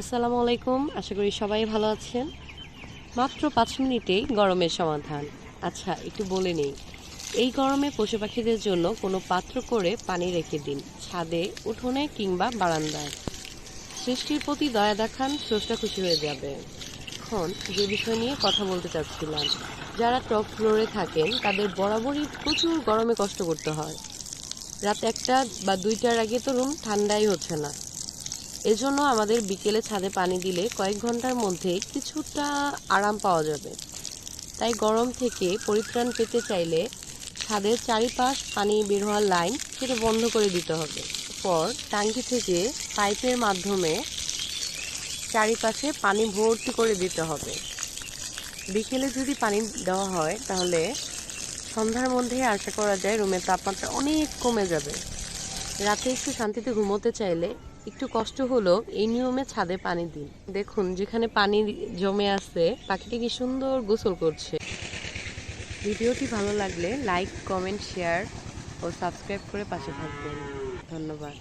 আসসালামু আলাইকুম আশা করি সবাই ভালো আছেন। মাত্র পাঁচ মিনিটেই গরমের সমাধান। আচ্ছা একটু বলে নেই। এই গরমে পশু পাখিদের জন্য কোনো পাত্র করে পানি রেখে দিন, ছাদে, উঠোনে কিংবা বারান্দায়। সৃষ্টির প্রতি দয়া দেখান, স্রষ্টা খুশি হয়ে যাবে। এখন যে বিষয় নিয়ে কথা বলতে চাচ্ছিলাম। যারা টপ ফ্লোরে থাকেন, তাদের বরাবরই প্রচুর গরমে কষ্ট করতে হয়। রাত একটা বা দুইটার আগে তো রুম ঠান্ডাই হচ্ছে না। এজন্য আমাদের বিকেলে ছাদে পানি দিলে কয়েক ঘণ্টার মধ্যে কিছুটা আরাম পাওয়া যাবে। তাই গরম থেকে পরিত্রাণ পেতে চাইলে ছাদের চারিপাশ পানি বের হওয়ার লাইন সেটা বন্ধ করে দিতে হবে। পর ট্যাঙ্কি থেকে পাইপের মাধ্যমে চারিপাশে পানি ভর্তি করে দিতে হবে। বিকেলে যদি পানি দেওয়া হয়, তাহলে সন্ধ্যার মধ্যে আশা করা যায় রুমের তাপমাত্রা অনেক কমে যাবে। রাতে একটু শান্তিতে ঘুমোতে চাইলে একটু কষ্ট হলো এই নিয়মে ছাদে পানি দিন। দেখুন, যেখানে পানি জমে আছে, পাখিটি কি সুন্দর গোসল করছে। ভিডিওটি ভালো লাগলে লাইক, কমেন্ট, শেয়ার ও সাবস্ক্রাইব করে পাশে থাকবেন। ধন্যবাদ।